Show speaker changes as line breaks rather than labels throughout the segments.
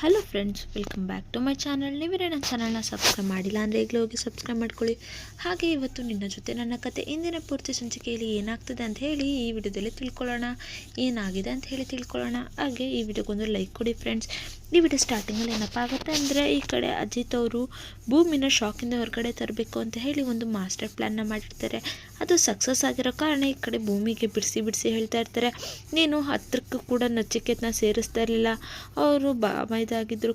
Hello friends welcome back to my channel ನೀವೇ ನನ್ನ ಚಾನಲ್ನ ಸಬ್ಸ್ಕ್ರೈಬ್ ಮಾಡಿಲ್ಲ ಅಂದರೆ ಈಗಲೇ ಹೋಗಿ ಸಬ್ಸ್ಕ್ರೈಬ್ ಮಾಡ್ಕೊಳ್ಳಿ. ಹಾಗೆ ಇವತ್ತು ನಿನ್ನ ಜೊತೆ ನನ್ನ ಕತೆ ಇಂದಿನ ಪೂರ್ತಿ ಸಂಚಿಕೆಯಲ್ಲಿ ಏನಾಗ್ತದೆ ಅಂತ ಹೇಳಿ ಈ ವಿಡಿಯೋದಲ್ಲಿ ತಿಳ್ಕೊಳ್ಳೋಣ. ಏನಾಗಿದೆ ಅಂತ ಹೇಳಿ ತಿಳ್ಕೊಳ್ಳೋಣ. ಹಾಗೆ ಈ ವಿಡಿಯೋಗೊಂದು ಲೈಕ್ ಕೊಡಿ ಫ್ರೆಂಡ್ಸ್ ಈ ವಿಡಿಯೋ ಸ್ಟಾರ್ಟಿಂಗಲ್ಲಿ ಏನಪ್ಪ ಅಂದರೆ ಈ ಕಡೆ ಅಜಿತ್ ಅವರು ಭೂಮಿನ ಶಾಕಿಂದ ಹೊರಗಡೆ ತರಬೇಕು ಅಂತ ಹೇಳಿ ಒಂದು ಮಾಸ್ಟರ್ ಪ್ಲ್ಯಾನ್ನ ಮಾಡಿರ್ತಾರೆ. ಅದು ಸಕ್ಸಸ್ ಆಗಿರೋ ಕಾರಣ ಈ ಕಡೆ ಭೂಮಿಗೆ ಬಿಡಿಸಿ ಬಿಡಿಸಿ ಹೇಳ್ತಾ ಇರ್ತಾರೆ. ನೀನು ಹತ್ತಿರಕ್ಕೂ ಕೂಡ ನಚಿಕೇತನ ಸೇರಿಸ್ತಾ ಇರಲಿಲ್ಲ. ಅವರು ಬಾ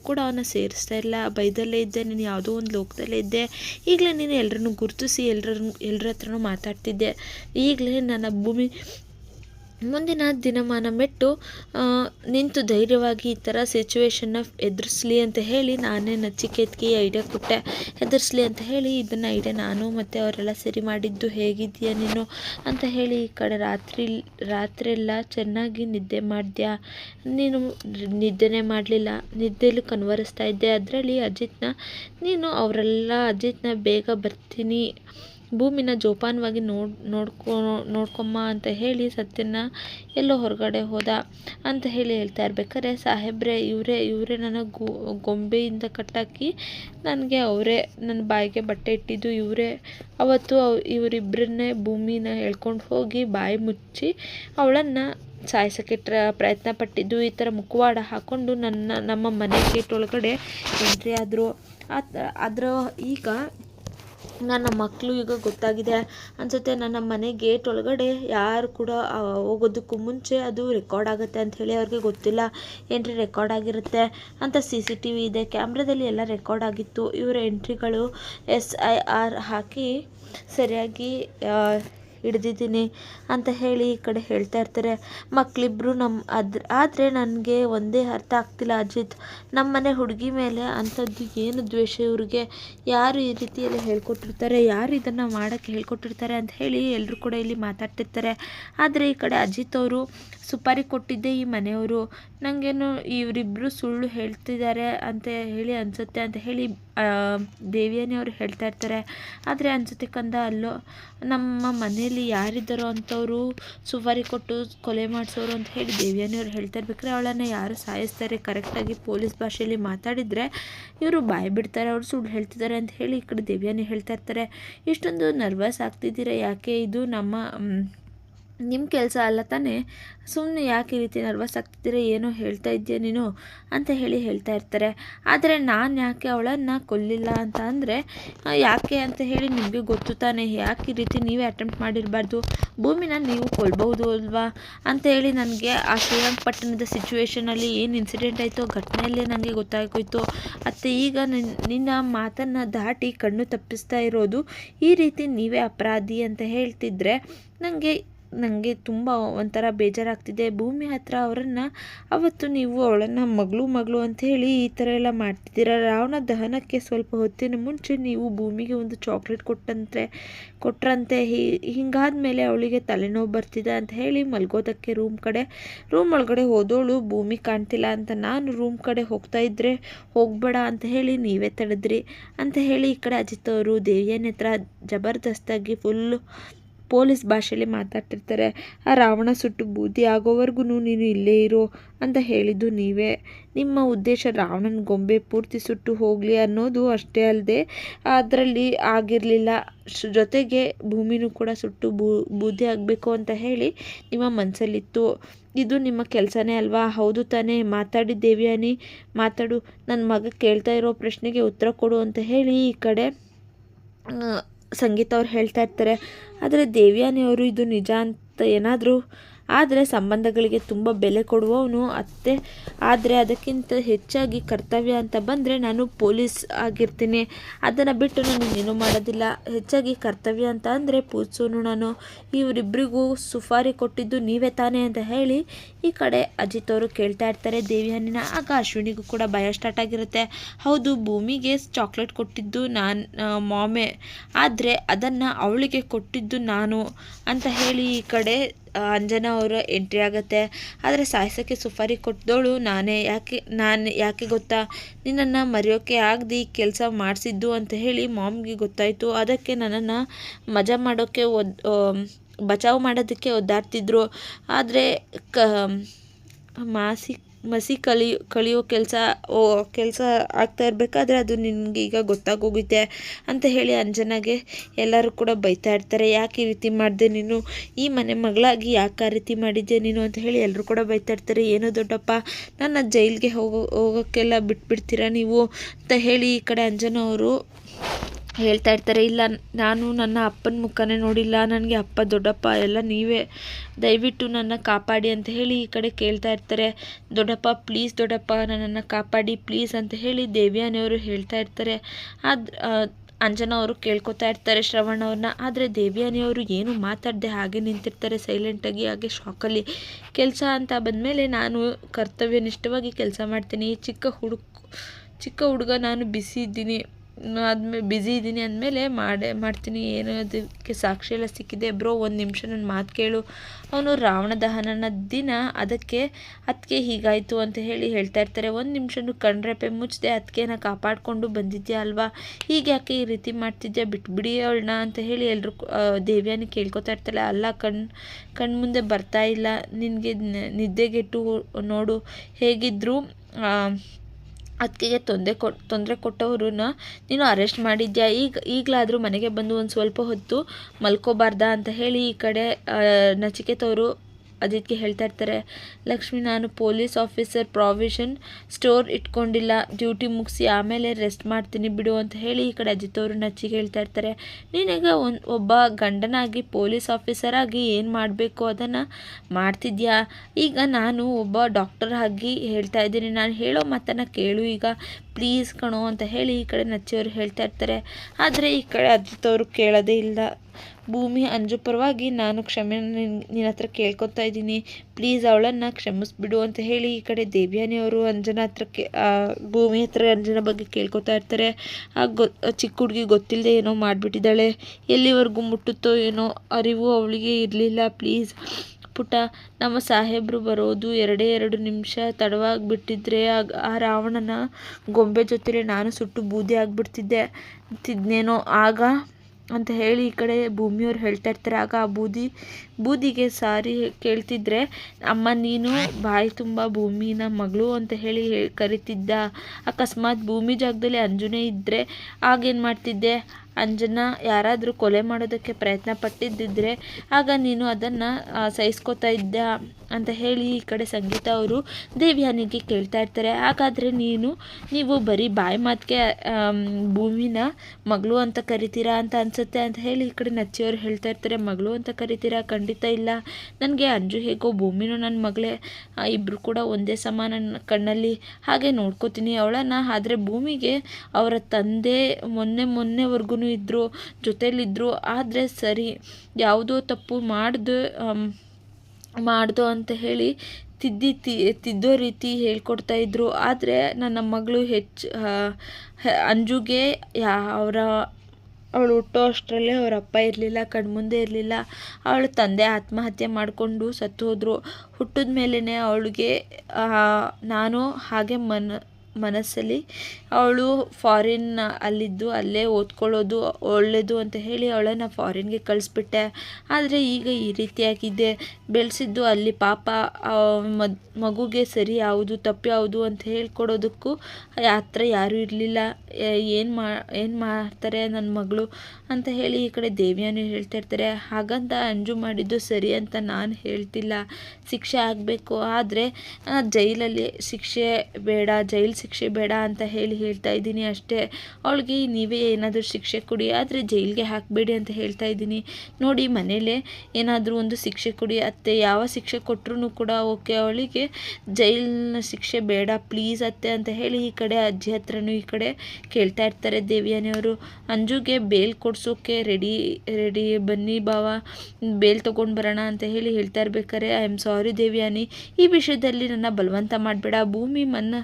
ಕೂಡ ಅವನ್ನ ಸೇರಿಸ್ತಾ ಇಲ್ಲ ಬೈದಲ್ಲೇ ಇದ್ದೆ, ನೀನು ಯಾವುದೋ ಒಂದು ಲೋಕದಲ್ಲೇ ಇದ್ದೆ. ಈಗಲೇ ನೀನು ಎಲ್ಲರನ್ನು ಗುರುತಿಸಿ ಎಲ್ಲರನ್ನು ಎಲ್ಲರ ಹತ್ರನೂ ಮಾತಾಡ್ತಿದ್ದೆ. ಈಗಲೇ ನನ್ನ ಭೂಮಿ ಮುಂದಿನ ದಿನಮಾನ ಮೆಟ್ಟು ನಿಂತು ಧೈರ್ಯವಾಗಿ ಈ ಥರ ಸಿಚುವೇಶನ್ನ ಎದುರಿಸ್ಲಿ ಅಂತ ಹೇಳಿ ನಾನೇ ನಚಿಕೇತ್ಗೆ ಐಡಿಯಾ ಕೊಟ್ಟೆ. ಎದುರಿಸ್ಲಿ ಅಂತ ಹೇಳಿ ಇದನ್ನು ಐಡಿಯಾ ನಾನು ಮತ್ತು ಅವರೆಲ್ಲ ಸರಿ ಮಾಡಿದ್ದು ಹೇಗಿದ್ದೀಯ ನೀನು ಅಂತ ಹೇಳಿ ಈ ಕಡೆ ರಾತ್ರಿ, ರಾತ್ರಿಯೆಲ್ಲ ಚೆನ್ನಾಗಿ ನಿದ್ದೆ ಮಾಡಿದ್ಯಾ? ನೀನು ನಿದ್ದೆನೇ ಮಾಡಲಿಲ್ಲ. ನಿದ್ದೆಯಲ್ಲಿ ಕನ್ವರಿಸ್ತಾ ಇದ್ದೆ. ಅದರಲ್ಲಿ ಅಜಿತ್ನ, ನೀನು ಅವರೆಲ್ಲ ಅಜಿತ್ನ ಬೇಗ ಬರ್ತೀನಿ. ಭೂಮಿನ ಜೋಪಾನವಾಗಿ ನೋಡ್, ನೋಡ್ಕೊ, ನೋಡ್ಕೊಮ್ಮ ಅಂತ ಹೇಳಿ ಸತ್ಯನ ಎಲ್ಲೋ ಹೊರಗಡೆ ಹೋದ ಅಂತ ಹೇಳಿ ಹೇಳ್ತಾ ಇರ್ಬೇಕಾದ್ರೆ, ಸಾಹೇಬ್ರೆ, ಇವರೇ ಇವರೇ ನನಗೆ ಗೊಂಬೆಯಿಂದ ಕಟ್ಟಾಕಿ ನನಗೆ ಅವರೇ ನನ್ನ ಬಾಯಿಗೆ ಬಟ್ಟೆ ಇಟ್ಟಿದ್ದು, ಇವರೇ ಅವತ್ತು ಇವರಿಬ್ಬರನ್ನೇ ಭೂಮಿನ ಹೇಳ್ಕೊಂಡು ಹೋಗಿ ಬಾಯಿ ಮುಚ್ಚಿ ಅವಳನ್ನು ಸಾಯಿಸೋಕ್ಕೆ ಟ್ರ, ಪ್ರಯತ್ನ ಪಟ್ಟಿದ್ದು, ಈ ಥರ ಮುಖವಾಡ ಹಾಕ್ಕೊಂಡು ನನ್ನ, ನಮ್ಮ ಮನೆ ಗೇಟ್ ಒಳಗಡೆ ಎಂಟ್ರಿ ಆದರು. ಅದರ ಈಗ ನನ್ನ ಮಕ್ಕಳು ಈಗ ಗೊತ್ತಾಗಿದೆ ಅನಿಸುತ್ತೆ. ನನ್ನ ಮನೆ ಗೇಟ್ ಒಳಗಡೆ ಯಾರು ಕೂಡ ಹೋಗೋದಕ್ಕೂ ಮುಂಚೆ ಅದು ರೆಕಾರ್ಡ್ ಆಗುತ್ತೆ ಅಂತ ಹೇಳಿ ಅವ್ರಿಗೆ ಗೊತ್ತಿಲ್ಲ. ಎಂಟ್ರಿ ರೆಕಾರ್ಡ್ ಆಗಿರುತ್ತೆ. ಅಂತ ಸಿ ಸಿ ಟಿ ವಿ ಇದೆ. ಕ್ಯಾಮ್ರಾದಲ್ಲಿ ಎಲ್ಲ ರೆಕಾರ್ಡ್ ಆಗಿತ್ತು. ಇವರ ಎಂಟ್ರಿಗಳು ಎಸ್ ಐ ಆರ್ ಹಾಕಿ ಸರಿಯಾಗಿ ಹಿಡ್ದಿದ್ದೀನಿ ಅಂತ ಹೇಳಿ ಈ ಕಡೆ ಹೇಳ್ತಾ ಇರ್ತಾರೆ. ಮಕ್ಕಳಿಬ್ರು ನಮ್ಮ ಅದ್ರ ಆದರೆ ನನಗೆ ಒಂದೇ ಅರ್ಥ ಆಗ್ತಿಲ್ಲ ಅಜಿತ್. ನಮ್ಮ ಮನೆ ಹುಡುಗಿ ಮೇಲೆ ಅಂಥದ್ದು ಏನು ದ್ವೇಷ ಇವ್ರಿಗೆ? ಯಾರು ಈ ರೀತಿಯಲ್ಲಿ ಹೇಳ್ಕೊಟ್ಟಿರ್ತಾರೆ? ಯಾರು ಇದನ್ನು ಮಾಡೋಕ್ಕೆ ಹೇಳ್ಕೊಟ್ಟಿರ್ತಾರೆ ಅಂತ ಹೇಳಿ ಎಲ್ಲರೂ ಕೂಡ ಇಲ್ಲಿ ಮಾತಾಡ್ತಿರ್ತಾರೆ. ಆದರೆ ಈ ಕಡೆ ಅಜಿತ್ ಅವರು ಸುಪಾರಿ ಕೊಟ್ಟಿದ್ದೆ ಈ ಮನೆಯವರು. ನನಗೇನು ಇವರಿಬ್ಬರು ಸುಳ್ಳು ಹೇಳ್ತಿದ್ದಾರೆ ಅಂತ ಹೇಳಿ ಅನಿಸುತ್ತೆ ಅಂತ ಹೇಳಿ ದೇವಿಯನೇ ಅವರು ಹೇಳ್ತಾ ಇರ್ತಾರೆ. ಆದರೆ ಅನಿಸುತ್ತೆ ಕಂದ ಅಲ್ಲೋ, ನಮ್ಮ ಮನೆಯಲ್ಲಿ ಯಾರಿದ್ದಾರೋ ಅಂಥವರು ಸುಪಾರಿ ಕೊಟ್ಟು ಕೊಲೆ ಮಾಡಿಸೋರು ಅಂತ ಹೇಳಿ ದೇವಿಯನೇ ಅವ್ರು ಹೇಳ್ತಾ ಇರ್ಬೇಕಾದ್ರೆ ಅವಳನ್ನು ಯಾರು ಸಾಯಿಸ್ತಾರೆ ಕರೆಕ್ಟಾಗಿ ಪೊಲೀಸ್ ಭಾಷೆಯಲ್ಲಿ ಮಾತಾಡಿದರೆ ಇವರು ಬಾಯಿ ಬಿಡ್ತಾರೆ, ಅವರು ಸುಳ್ಳು ಹೇಳ್ತಿದ್ದಾರೆ ಅಂತ ಹೇಳಿ ಈ ಕಡೆ ದೇವ್ಯಾನಿ ಹೇಳ್ತಾ ಇರ್ತಾರೆ. ಇಷ್ಟೊಂದು ನರ್ವಸ್ ಆಗ್ತಿದ್ದೀರಾ? ಯಾಕೆ? ಇದು ನಮ್ಮ ನಿಮ್ಮ ಕೆಲಸ ಅಲ್ಲ ತಾನೇ? ಸುಮ್ಮನೆ ಯಾಕೆ ಈ ರೀತಿ ನರ್ವಸ್ ಆಗ್ತಿದ್ದೀರ? ಏನೋ ಹೇಳ್ತಾ ಇದೆಯಾ ನೀನು? ಅಂತ ಹೇಳಿ ಹೇಳ್ತಾ ಇರ್ತಾರೆ. ಆದರೆ ನಾನು ಯಾಕೆ ಅವಳನ್ನು ಕೊಲ್ಲಿಲ್ಲ ಅಂತ ಅಂದರೆ ಯಾಕೆ ಅಂತ ಹೇಳಿ ನಿಮಗೆ ಗೊತ್ತು ತಾನೇ? ಯಾಕೆ ಈ ರೀತಿ ನೀವೇ ಅಟೆಂಪ್ಟ್ ಮಾಡಿರಬಾರ್ದು? ಭೂಮಿನ ನೀವು ಕೊಲ್ಬಹುದು ಅಲ್ವಾ? ಅಂತ ಹೇಳಿ ನನಗೆ ಆ ಶ್ರೀರಂಗಪಟ್ಟಣದ ಸಿಚುವೇಶನಲ್ಲಿ ಏನು ಇನ್ಸಿಡೆಂಟ್ ಆಯಿತೋ ಘಟನೆಯಲ್ಲೇ ನನಗೆ ಗೊತ್ತಾಗೋಯ್ತು. ಮತ್ತು ಈಗ ನಿನ್ನ ಮಾತನ್ನು ದಾಟಿ ಕಣ್ಣು ತಪ್ಪಿಸ್ತಾ ಇರೋದು ಈ ರೀತಿ ನೀವೇ ಅಪರಾಧಿ ಅಂತ ಹೇಳ್ತಿದ್ರೆ ನನಗೆ ನನಗೆ ತುಂಬ ಒಂಥರ ಬೇಜಾರಾಗ್ತಿದೆ. ಭೂಮಿ ಹತ್ರ ಅವರನ್ನು, ಅವತ್ತು ನೀವು ಅವಳನ್ನು ಮಗಳು ಮಗಳು ಅಂತ ಹೇಳಿ ಈ ಥರ ಎಲ್ಲ ಮಾಡ್ತಿದ್ದೀರ? ರಾವಣ ದಹನಕ್ಕೆ ಸ್ವಲ್ಪ ಹೊತ್ತಿನ ಮುಂಚೆ ನೀವು ಭೂಮಿಗೆ ಒಂದು ಚಾಕ್ಲೇಟ್ ಕೊಟ್ಟಂತೆ ಕೊಟ್ರಂತೆ. ಹಿಂಗಾದ ಮೇಲೆ ಅವಳಿಗೆ ತಲೆನೋವು ಬರ್ತಿದೆ ಅಂತ ಹೇಳಿ ಮಲ್ಗೋದಕ್ಕೆ ರೂಮ್ ಕಡೆ, ರೂಮ್ ಒಳಗಡೆ ಹೋದೋಳು, ಭೂಮಿ ಕಾಣ್ತಿಲ್ಲ ಅಂತ ನಾನು ರೂಮ್ ಕಡೆ ಹೋಗ್ತಾ ಇದ್ದರೆ ಹೋಗಬೇಡ ಅಂತ ಹೇಳಿ ನೀವೇ ತಡೆದ್ರಿ ಅಂತ ಹೇಳಿ ಈ ಕಡೆ ಅಜಿತ್ ಅವರು ದೇವಿಯನ ಹತ್ರ ಜಬರ್ದಸ್ತಾಗಿ ಫುಲ್ಲು ಪೊಲೀಸ್ ಭಾಷೆಯಲ್ಲಿ ಮಾತಾಡ್ತಿರ್ತಾರೆ, ಆ ರಾವಣ ಸುಟ್ಟು ಬೂದಿ ಆಗೋವರೆಗೂ ನೀನು ಇಲ್ಲೇ ಇರೋ ಅಂತ ಹೇಳಿದ್ದು ನೀವೇ. ನಿಮ್ಮ ಉದ್ದೇಶ ರಾವಣನ ಗೊಂಬೆ ಪೂರ್ತಿ ಸುಟ್ಟು ಹೋಗಲಿ ಅನ್ನೋದು ಅಷ್ಟೇ ಅಲ್ಲದೆ ಅದರಲ್ಲಿ ಆಗಿರಲಿಲ್ಲ. ಜೊತೆಗೆ ಭೂಮಿನೂ ಕೂಡ ಸುಟ್ಟು ಬೂ, ಬೂದಿ ಆಗಬೇಕು ಅಂತ ಹೇಳಿ ನಿಮ್ಮ ಮನಸ್ಸಲ್ಲಿತ್ತು ಇದು ನಿಮ್ಮ ಕೆಲಸನೇ ಅಲ್ವಾ? ಹೌದು ತಾನೇ. ಮಾತಾಡಿ ದೇವ್ಯಾನಿ ಮಾತಾಡು. ನನ್ನ ಮಗ ಕೇಳ್ತಾ ಇರೋ ಪ್ರಶ್ನೆಗೆ ಉತ್ತರ ಕೊಡು ಅಂತ ಹೇಳಿ ಈ ಕಡೆ ಸಂಗೀತ ಅವ್ರು ಹೇಳ್ತಾ ಇರ್ತಾರೆ. ಆದರೆ ದೇವ್ಯಾನಿಯವರು ಇದು ನಿಜ ಅಂತ ಏನಾದರೂ ಆದರೆ ಸಂಬಂಧಗಳಿಗೆ ತುಂಬ ಬೆಲೆ ಕೊಡುವವನು ಅತ್ತೆ. ಆದರೆ ಅದಕ್ಕಿಂತ ಹೆಚ್ಚಾಗಿ ಕರ್ತವ್ಯ ಅಂತ ಬಂದರೆ ನಾನು ಪೊಲೀಸ್ ಆಗಿರ್ತೀನಿ. ಅದನ್ನು ಬಿಟ್ಟು ನಾನು ಇನ್ನೇನು ಮಾಡೋದಿಲ್ಲ. ಹೆಚ್ಚಾಗಿ ಕರ್ತವ್ಯ ಅಂತ ಅಂದರೆ ಪೂಜ್ಸೋನು ನಾನು. ಇವರಿಬ್ಬರಿಗೂ ಸುಫಾರಿ ಕೊಟ್ಟಿದ್ದು ನೀವೇ ತಾನೇ ಅಂತ ಹೇಳಿ ಈ ಕಡೆ ಅಜಿತ್ ಅವರು ಕೇಳ್ತಾ ಇರ್ತಾರೆ. ಹಣ್ಣಿನ ಆಗ ಅಶ್ವಿನಿಗೂ ಕೂಡ ಭಯ ಸ್ಟಾರ್ಟ್ ಆಗಿರುತ್ತೆ. ಹೌದು, ಭೂಮಿಗೆ ಚಾಕ್ಲೇಟ್ ಕೊಟ್ಟಿದ್ದು ನಾನು ಮಾಮೆ. ಆದರೆ ಅದನ್ನು ಅವಳಿಗೆ ಕೊಟ್ಟಿದ್ದು ನಾನು ಅಂತ ಹೇಳಿ ಈ ಕಡೆ ಅಂಜನಾ ಅವರ ಎಂಟ್ರಿ ಆಗುತ್ತೆ. ಆದರೆ ಸಾಯಿಸೋಕ್ಕೆ ಸುಫಾರಿ ಕೊಟ್ಟದವಳು ನಾನೇ. ಯಾಕೆ, ನಾನು ಯಾಕೆ ಗೊತ್ತಾ? ನಿನ್ನನ್ನು ಮರೆಯೋಕ್ಕೆ ಆಗದಿ ಕೆಲಸ ಮಾಡಿಸಿದ್ದು ಅಂತ ಹೇಳಿ ಮಾಮ್ಗೆ ಗೊತ್ತಾಯಿತು. ಅದಕ್ಕೆ ನನ್ನನ್ನು ಮಜಾ ಮಾಡೋಕ್ಕೆ ಒದ್ ಬಚಾವ್ ಮಾಡೋದಕ್ಕೆ ಒದ್ದಾಡ್ತಿದ್ರು. ಆದರೆ ಕ ಮಾಸಿ ಮಸಿ ಕಲಿ, ಕಲಿಯೋ ಕೆಲಸ, ಓ, ಕೆಲಸ ಆಗ್ತಾ ಇರಬೇಕಾದ್ರೆ ಅದು ನಿನಗೆ ಈಗ ಗೊತ್ತಾಗೋಗುತ್ತೆ ಅಂತ ಹೇಳಿ ಅಂಜನಾಗೆ ಎಲ್ಲರೂ ಕೂಡ ಬೈತಾ ಇರ್ತಾರೆ. ಯಾಕೆ ಈ ರೀತಿ ಮಾಡಿದೆ ನೀನು? ಈ ಮನೆ ಮಗಳಾಗಿ ಯಾಕೆ ಆ ರೀತಿ ಮಾಡಿದ್ದೆ ನೀನು ಅಂತ ಹೇಳಿ ಎಲ್ಲರೂ ಕೂಡ ಬೈತಾ ಇರ್ತಾರೆ. ಏನೋ ದೊಡ್ಡಪ್ಪ, ನನ್ನ ಜೈಲಿಗೆ ಹೋಗೋ, ಹೋಗೋಕ್ಕೆಲ್ಲ ಬಿಟ್ಬಿಡ್ತೀರಾ ನೀವು? ಅಂತ ಹೇಳಿ ಈ ಕಡೆ ಅಂಜನ ಅವರು ಹೇಳ್ತಾ ಇರ್ತಾರೆ, ಇಲ್ಲ, ನಾನು ನನ್ನ ಅಪ್ಪನ ಮುಖನೇ ನೋಡಿಲ್ಲ, ನನಗೆ ಅಪ್ಪ, ದೊಡ್ಡಪ್ಪ ಎಲ್ಲ ನೀವೇ ದಯವಿಟ್ಟು ನನ್ನ ಕಾಪಾಡಿ ಅಂತ ಹೇಳಿ ಈ ಕಡೆ ಕೇಳ್ತಾ ಇರ್ತಾರೆ. ದೊಡ್ಡಪ್ಪ ಪ್ಲೀಸ್ ದೊಡ್ಡಪ್ಪ, ನನ್ನನ್ನು ಕಾಪಾಡಿ ಪ್ಲೀಸ್ ಅಂತ ಹೇಳಿ ದೇವ್ಯಾನಿಯವರು ಹೇಳ್ತಾ ಇರ್ತಾರೆ. ಆದ್ರೆ ಅಂಜನ ಅವರು ಕೇಳ್ಕೊತಾ ಇರ್ತಾರೆ ಶ್ರವಣ್ ಅವ್ರನ್ನ. ಆದರೆ ದೇವ್ಯಾನಿಯವರು ಏನು ಮಾತಾಡದೆ ಹಾಗೆ ನಿಂತಿರ್ತಾರೆ ಸೈಲೆಂಟಾಗಿ ಹಾಗೆ ಶಾಕಲ್ಲಿ ಕೆಲಸ ಅಂತ ಬಂದಮೇಲೆ ನಾನು ಕರ್ತವ್ಯನಿಷ್ಠವಾಗಿ ಕೆಲಸ ಮಾಡ್ತೀನಿ. ಚಿಕ್ಕ ಹುಡುಗ ಚಿಕ್ಕ ಹುಡುಗ ನಾನು ಬಿಸಿ ಇದ್ದೀನಿ. ಆದ್ಮೇಲೆ ಬ್ಯುಸಿ ಇದ್ದೀನಿ ಅಂದಮೇಲೆ ಮಾಡೇ, ಮಾಡ್ತೀನಿ. ಏನು ಅದಕ್ಕೆ ಸಾಕ್ಷಿ ಎಲ್ಲ ಸಿಕ್ಕಿದೆ. ಬ್ರೋ, ಒಂದು ನಿಮಿಷ ನನ್ನ ಮಾತು ಕೇಳು. ಅವನು ರಾವಣ ದಹನನ ದಿನ ಅದಕ್ಕೆ ಅದಕ್ಕೆ ಹೀಗಾಯಿತು ಅಂತ ಹೇಳಿ ಹೇಳ್ತಾ ಇರ್ತಾರೆ. ಒಂದು ನಿಮಿಷನೂ ಕಣ್ರೆಪೆ ಮುಚ್ಚದೆ ಅದಕ್ಕೆನ ಕಾಪಾಡಿಕೊಂಡು ಬಂದಿದ್ಯಾ ಅಲ್ವಾ? ಹೀಗೆ ಯಾಕೆ ಈ ರೀತಿ ಮಾಡ್ತಿದ್ಯಾ? ಬಿಟ್ಬಿಡಿ ಅವಳನ್ನ ಅಂತ ಹೇಳಿ ಎಲ್ಲರೂ ದೇವ್ಯಾನಿ ಕೇಳ್ಕೊತಾ ಇರ್ತಾಳೆ. ಅಲ್ಲ, ಕಣ್ ಮುಂದೆ ಬರ್ತಾ ಇಲ್ಲ. ನಿನಗೆ ನಿದ್ದೆಗೆಟ್ಟು ನೋಡು. ಹೇಗಿದ್ದರೂ ಅದಕ್ಕೆ ತೊಂದರೆ ಕೊ ತೊಂದರೆ ಕೊಟ್ಟವ್ರನ್ನ ನೀನು ಅರೆಸ್ಟ್ ಮಾಡಿದ್ಯಾ? ಈಗ, ಈಗಲಾದರೂ ಮನೆಗೆ ಬಂದು ಒಂದು ಸ್ವಲ್ಪ ಹೊತ್ತು ಮಲ್ಕೋಬಾರ್ದಾ? ಅಂತ ಹೇಳಿ ಈ ಕಡೆ ನಚಿಕೆತವರು ಅದಕ್ಕೆ ಹೇಳ್ತಾ ಇರ್ತಾರೆ, ಲಕ್ಷ್ಮಿ, ನಾನು ಪೊಲೀಸ್ ಆಫೀಸರ್ ಪ್ರಾವಿಷನ್ ಸ್ಟೋರ್ ಇಟ್ಕೊಂಡಿಲ್ಲ, ಡ್ಯೂಟಿ ಮುಗಿಸಿ ಆಮೇಲೆ ರೆಸ್ಟ್ ಮಾಡ್ತೀನಿ ಬಿಡು ಅಂತ ಹೇಳಿ ಈ ಕಡೆ ಅಜಿತ್ ಅವರು ನಚ್ಚಿಗೆ ಹೇಳ್ತಾ ಇರ್ತಾರೆ. ನೀನೀಗ ಒಬ್ಬ ಗಂಡನಾಗಿ, ಪೊಲೀಸ್ ಆಫೀಸರ್ ಆಗಿ ಏನು ಮಾಡಬೇಕು ಅದನ್ನು ಮಾಡ್ತಿದ್ಯಾ? ಈಗ ನಾನು ಒಬ್ಬ ಡಾಕ್ಟರ್ ಆಗಿ ಹೇಳ್ತಾ ಇದ್ದೀನಿ. ನಾನು ಹೇಳೋ ಮಾತನ್ನು ಕೇಳು ಈಗ, ಪ್ಲೀಸ್ ಕಣೋ ಅಂತ ಹೇಳಿ ಈ ಕಡೆ ನಚ್ಚಿಯವರು ಹೇಳ್ತಾ ಇರ್ತಾರೆ. ಆದರೆ ಈ ಕಡೆ ಅಜಿತ್ ಅವರು ಕೇಳೋದೇ ಇಲ್ಲ. ಭೂಮಿ ಅಂಜು ಪರವಾಗಿ ನಾನು ಕ್ಷಮೆ ನಿನ್ನ ಹತ್ರ ಕೇಳ್ಕೊತಾ ಇದ್ದೀನಿ. ಪ್ಲೀಸ್ ಅವಳನ್ನು ಕ್ಷಮಿಸ್ಬಿಡು ಅಂತ ಹೇಳಿ ಈ ಕಡೆ ದೇವ್ಯಾನಿಯವರು ಅಂಜನ ಹತ್ರ ಭೂಮಿ ಹತ್ರ ಅಂಜನ ಬಗ್ಗೆ ಕೇಳ್ಕೊತಾ ಇರ್ತಾರೆ. ಆ ಗೊ ಚಿಕ್ಕ ಹುಡುಗಿ ಗೊತ್ತಿಲ್ಲದೆ ಏನೋ ಮಾಡಿಬಿಟ್ಟಿದ್ದಾಳೆ. ಎಲ್ಲಿವರೆಗೂ ಮುಟ್ಟುತ್ತೋ ಏನೋ ಅರಿವು ಅವಳಿಗೆ ಇರಲಿಲ್ಲ. ಪ್ಲೀಸ್ ಪುಟ, ನಮ್ಮ ಸಾಹೇಬರು ಬರೋದು ಎರಡೇ ಎರಡು ನಿಮಿಷ ತಡವಾಗಿಬಿಟ್ಟಿದ್ರೆ ಆ ರಾವಣನ ಗೊಂಬೆ ಜೊತೆಲೆ ನಾನು ಸುಟ್ಟು ಬೂದಿ ಆಗಿಬಿಡ್ತಿದ್ದೆ ತಿದ್ನೇನೋ? ಆಗ ಅಂತ ಹೇಳಿ ಈ ಕಡೆ ಭೂಮಿಯವ್ರು ಹೇಳ್ತಾ ಇರ್ತಾರೆ. ಆಗ ಆ ಬೂದಿ, ಬೂದಿಗೆ ಸಾರಿ ಕೇಳ್ತಿದ್ರೆ, ಅಮ್ಮ, ನೀನು ಬಾಯಿ ತುಂಬ ಭೂಮಿನ ಮಗಳು ಅಂತ ಹೇಳಿ ಕರಿತಿದ್ದ. ಅಕಸ್ಮಾತ್ ಭೂಮಿ ಜಾಗದಲ್ಲಿ ಅಂಜುನೇ ಇದ್ದರೆ ಆಗೇನು ಮಾಡ್ತಿದ್ದೆ? ಅಂಜನ ಯಾರಾದರೂ ಕೊಲೆ ಮಾಡೋದಕ್ಕೆ ಪ್ರಯತ್ನ ಪಟ್ಟಿದ್ದಿದ್ರೆ, ಆಗ ನೀನು ಅದನ್ನು ಸಹಿಸ್ಕೋತಾ ಇದ್ದ. ಅಂತ ಹೇಳಿ ಈ ಕಡೆ ಸಂಗೀತ ಅವರು ದೇವ್ಯಾನಿಗೆ ಕೇಳ್ತಾ ಇರ್ತಾರೆ. ಹಾಗಾದರೆ ನೀನು, ನೀವು ಬರೀ ಬಾಯಿ ಮಾತಿಗೆ ಭೂಮಿನ ಮಗಳು ಅಂತ ಕರಿತೀರಾ ಅಂತ ಅನಿಸುತ್ತೆ ಅಂತ ಹೇಳಿ ಈ ಕಡೆ ನಚ್ಚಿಯವರು ಹೇಳ್ತಾ ಇರ್ತಾರೆ. ಮಗಳು ಅಂತ ಕರಿತೀರಾ? ಖಂಡಿತ ಇಲ್ಲ. ನನಗೆ ಅಂಜು ಹೇಗೋ ಭೂಮಿನೂ ನನ್ನ ಮಗಳೇ. ಇಬ್ಬರು ಕೂಡ ಒಂದೇ ಸಮಾನ ಕಣ್ಣಲ್ಲಿ ಹಾಗೆ ನೋಡ್ಕೋತೀನಿ ಅವಳನ್ನು. ಆದರೆ ಭೂಮಿಗೆ ಅವರ ತಂದೆ ಮೊನ್ನೆ ಮೊನ್ನೆವರೆಗೂ ಇದ್ದರು ಜೊತೆಯಲ್ಲಿದ್ದರು ಆದರೆ ಸರಿ, ಯಾವುದೋ ತಪ್ಪು ಮಾಡ್ದು ಮಾಡ್ದು ಅಂತ ಹೇಳಿ ತಿದ್ದಿ ತಿದ್ದೋ ರೀತಿ ಹೇಳ್ಕೊಡ್ತಾ ಇದ್ದರು ಆದರೆ ನನ್ನ ಮಗಳು ಹೆಚ್ಚು ಅಂಜುಗೆ ಯಾ, ಅವರ, ಅವಳು ಹುಟ್ಟೋ ಅಷ್ಟರಲ್ಲೇ ಅವ್ರ ಅಪ್ಪ ಇರಲಿಲ್ಲ, ಕಣ್ಮುಂದೆ ಇರಲಿಲ್ಲ. ಅವಳ ತಂದೆ ಆತ್ಮಹತ್ಯೆ ಮಾಡಿಕೊಂಡು ಸತ್ತು ಹೋದರು. ಹುಟ್ಟಿದ ಮೇಲೇ ಅವಳಿಗೆ ನಾನು ಹಾಗೆ ಮನ ಮನಸ್ಸಲ್ಲಿ. ಅವಳು ಫಾರಿನ್ ಅಲ್ಲಿದ್ದು, ಅಲ್ಲೇ ಓದ್ಕೊಳ್ಳೋದು ಒಳ್ಳೆಯದು ಅಂತ ಹೇಳಿ ಅವಳನ್ನು ಫಾರಿನ್ಗೆ ಕಳಿಸ್ಬಿಟ್ಟೆ. ಆದರೆ ಈಗ ಈ ರೀತಿಯಾಗಿದೆ ಬೆಳೆಸಿದ್ದು ಅಲ್ಲಿ ಪಾಪ ಮಗುಗೆ ಸರಿ ಯಾವುದು, ತಪ್ಪು ಯಾವುದು ಅಂತ ಹೇಳ್ಕೊಡೋದಕ್ಕೂ ಹತ್ರ ಯಾರೂ ಇರಲಿಲ್ಲ. ಏನು ಮಾ, ಏನು ಮಾಡ್ತಾರೆ ನನ್ನ ಮಗಳು ಅಂತ ಹೇಳಿ ಈ ಕಡೆ ದೇವಿಯನ್ನು ಹೇಳ್ತಾ ಇರ್ತಾರೆ. ಹಾಗಂತ ಅಂಜು ಮಾಡಿದ್ದು ಸರಿ ಅಂತ ನಾನು ಹೇಳ್ತಿಲ್ಲ. ಶಿಕ್ಷೆ ಆಗಬೇಕು. ಆದರೆ ಜೈಲಲ್ಲಿ ಶಿಕ್ಷೆ ಬೇಡ, ಜೈಲು ಶಿಕ್ಷೆ ಬೇಡ ಅಂತ ಹೇಳಿ ಹೇಳ್ತಾ ಇದ್ದೀನಿ ಅಷ್ಟೇ. ಅವಳಿಗೆ ನೀವೇ ಏನಾದರೂ ಶಿಕ್ಷೆ ಕೊಡಿ, ಆದರೆ ಜೈಲಿಗೆ ಹಾಕಬೇಡಿ ಅಂತ ಹೇಳ್ತಾ ಇದ್ದೀನಿ. ನೋಡಿ ಮನೇಲೇ ಏನಾದರೂ ಒಂದು ಶಿಕ್ಷೆ ಕೊಡಿ, ಅತ್ತೆ ಯಾವ ಶಿಕ್ಷೆ ಕೊಟ್ಟರು ಕೂಡ ಓಕೆ, ಅವಳಿಗೆ ಜೈಲಿನ ಶಿಕ್ಷೆ ಬೇಡ, ಪ್ಲೀಸ್ ಅತ್ತೆ ಅಂತ ಹೇಳಿ ಈ ಕಡೆ ಅಜ್ಜಿ ಹತ್ರನೂ ಈ ಕಡೆ ಕೇಳ್ತಾ ಇರ್ತಾರೆ ದೇವಿಯಾನಿಯವರು. ಅಂಜುಗೆ ಬೇಲ್ ಕೊಡ್ಸೋಕ್ಕೆ ರೆಡಿ ರೆಡಿ ಬನ್ನಿ ಬಾವ ಬೇಲ್ ತೊಗೊಂಡು ಬರೋಣ ಅಂತ ಹೇಳಿ ಹೇಳ್ತಾ ಇರ್ಬೇಕಾರೆ. ಐ ಆಮ್ ಸಾರಿ ದೇವಿಯಾನಿ, ಈ ವಿಷಯದಲ್ಲಿ ನನ್ನ ಬಲವಂತ ಮಾಡಬೇಡ. ಭೂಮಿ ಮನ್ನ,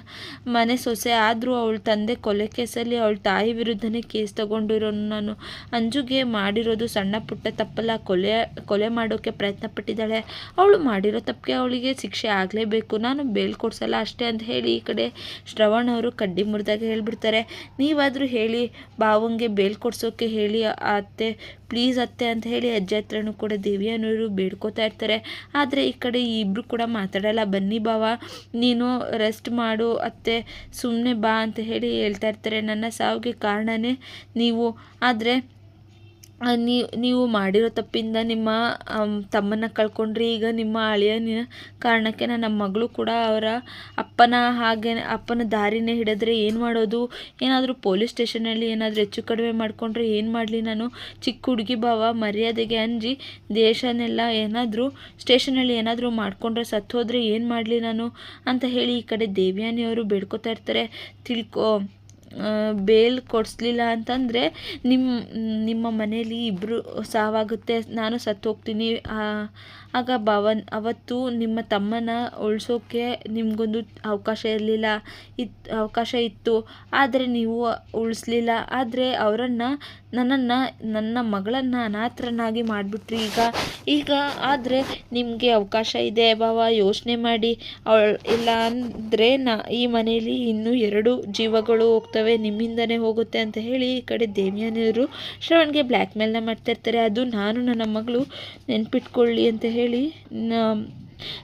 ಮನೆ ಸೊಸೆ ಆದರೂ ಅವಳ ತಂದೆ ಕೊಲೆ ಕೇಸಲ್ಲಿ ಅವಳ ತಾಯಿ ವಿರುದ್ಧನೇ ಕೇಸ್ ತಗೊಂಡಿರೋನು ನಾನು. ಅಂಜುಗೆ ಮಾಡಿರೋದು ಸಣ್ಣ ಪುಟ್ಟ ತಪ್ಪಲ್ಲ. ಕೊಲೆ ಕೊಲೆ ಮಾಡೋಕ್ಕೆ ಪ್ರಯತ್ನ ಪಟ್ಟಿದ್ದಾಳೆ ಅವಳು ಮಾಡಿರೋ ತಪ್ಪಿಗೆ ಅವಳಿಗೆ ಶಿಕ್ಷೆ ಆಗಲೇಬೇಕು. ನಾನು ಬೇಲ್ ಕೊಡ್ಸಲ್ಲ ಅಷ್ಟೇ ಅಂತ ಹೇಳಿ ಈ ಕಡೆ ಶ್ರವಣ್ ಅವರು ಕಡ್ಡಿ ಮುರಿದಾಗ ಹೇಳ್ಬಿಡ್ತಾರೆ. ನೀವಾದರೂ ಹೇಳಿ, ಬಾವಂಗೆ ಬೇಲ್ ಕೊಡ್ಸೋಕ್ಕೆ ಹೇಳಿ ಅತ್ತೆ ಪ್ಲೀಸ್ ಅತ್ತೆ ಅಂತ ಹೇಳಿ ಅಜ್ಜ ಹತ್ರನೂ ಕೂಡ ದೇವಿಯನ್ನೂರು ಬೇಡ್ಕೋತಾ ಇರ್ತಾರೆ. ಆದರೆ ಈ ಕಡೆ ಇಬ್ಬರು ಕೂಡ ಮಾತಾಡಲ್ಲ. ಬನ್ನಿ ಬಾವ ನೀನು ರೆಸ್ಟ್ ಮಾಡು, ಅತ್ತೆ ಸುಮ್ಮನೆ ಬಾ ಅಂತ ಹೇಳಿ ಹೇಳ್ತಾ ಇರ್ತಾರೆ. ನನ್ನ ಸಾವಿಗೆ ಕಾರಣನೇ ನೀವು. ಆದರೆ ನೀವು ನೀವು ಮಾಡಿರೋ ತಪ್ಪಿಂದ ನಿಮ್ಮ ತಮ್ಮನ್ನ ಕಳ್ಕೊಂಡ್ರಿ. ಈಗ ನಿಮ್ಮ ಅಳಿಯನ ಕಾರಣಕ್ಕೆ ನನ್ನ ಮಗಳು ಕೂಡ ಅವರ ಅಪ್ಪನ ಹಾಗೆ, ಅಪ್ಪನ ದಾರಿನೇ ಹಿಡಿದ್ರೆ ಏನು ಮಾಡೋದು? ಏನಾದರೂ ಪೊಲೀಸ್ ಸ್ಟೇಷನಲ್ಲಿ ಏನಾದರೂ ಹೆಚ್ಚು ಕಡಿಮೆ ಮಾಡಿಕೊಂಡ್ರೆ ಏನು ಮಾಡಲಿ ನಾನು? ಚಿಕ್ಕ ಹುಡುಗಿ ಭಾವ ಮರ್ಯಾದೆಗೆ ಅಂಜಿ ದೇಶನೆಲ್ಲ ಏನಾದರೂ ಸ್ಟೇಷನಲ್ಲಿ ಏನಾದರೂ ಮಾಡಿಕೊಂಡ್ರೆ ಸತ್ತೋದ್ರೆ ಏನು ಮಾಡಲಿ ನಾನು? ಅಂತ ಹೇಳಿ ಈ ಕಡೆ ದೇವ್ಯಾನಿಯವರು ಬೇಡ್ಕೋತಾ ಇರ್ತಾರೆ. ತಿಳ್ಕೊ. ಬೇಲ್ ಕೊಡಿಸ್ಲಿಲ್ಲ ಅಂತಂದರೆ ನಿಮ್ಮ ನಿಮ್ಮ ಮನೇಲಿ ಇಬ್ಬರು ಸಾವಾಗುತ್ತೆ, ನಾನು ಸತ್ತು ಹೋಗ್ತೀನಿ. ಆಗ ಭವನ್, ಅವತ್ತು ನಿಮ್ಮ ತಮ್ಮನ ಉಳಿಸೋಕ್ಕೆ ನಿಮಗೊಂದು ಅವಕಾಶ ಇರಲಿಲ್ಲ. ಇತ್ತು ಅವಕಾಶ ಇತ್ತು. ಆದರೆ ನೀವು ಉಳಿಸ್ಲಿಲ್ಲ. ಆದರೆ ಅವರನ್ನು, ನನ್ನನ್ನು, ನನ್ನ ಮಗಳನ್ನು ಅನಾಥರನ್ನಾಗಿ ಮಾಡಿಬಿಟ್ರಿ ಈಗ. ಈಗ ಆದರೆ ನಿಮಗೆ ಅವಕಾಶ ಇದೆ ಭಾವ, ಯೋಚನೆ ಮಾಡಿ. ಅವಳು ಇಲ್ಲ ಅಂದರೆ ನಾ, ಈ ಮನೆಯಲ್ಲಿ ಇನ್ನೂ ಎರಡು ಜೀವಗಳು ಹೋಗ್ತವೆ ನಿಮ್ಮಿಂದನೇ ಹೋಗುತ್ತೆ ಅಂತ ಹೇಳಿ ಈ ಕಡೆ ದೇವಿಯನವರು ಶ್ರವಣ್ಗೆ ಬ್ಲ್ಯಾಕ್ ಮೇಲ್ನ ಮಾಡ್ತಾಯಿರ್ತಾರೆ ಅದು ನಾನು ನನ್ನ ಮಗಳು ನೆನ್ಪಿಟ್ಕೊಳ್ಳಿ ಅಂತ ಹೇಳಿ.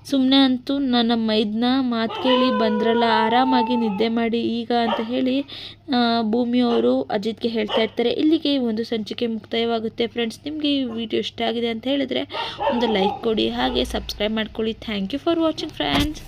ಸುಮ್ಮನೆ ಅಂತೂ ನನ್ನ ಮೈದನ ಮಾತು ಕೇಳಿ ಬಂದ್ರಲ್ಲ, ಆರಾಮಾಗಿ ನಿದ್ದೆ ಮಾಡಿ ಈಗ ಅಂತ ಹೇಳಿ ಭೂಮಿಯವರು ಅಜಿತ್ಗೆ ಹೇಳ್ತಾ ಇರ್ತಾರೆ. ಇಲ್ಲಿಗೆ ಒಂದು ಸಂಚಿಕೆ ಮುಕ್ತಾಯವಾಗುತ್ತೆ ಫ್ರೆಂಡ್ಸ್. ನಿಮಗೆ ಈ ವಿಡಿಯೋ ಇಷ್ಟ ಆಗಿದೆ ಅಂತ ಹೇಳಿದ್ರೆ ಒಂದು ಲೈಕ್ ಕೊಡಿ, ಹಾಗೆ ಸಬ್ಸ್ಕ್ರೈಬ್ ಮಾಡ್ಕೊಳ್ಳಿ. Thank you for watching friends.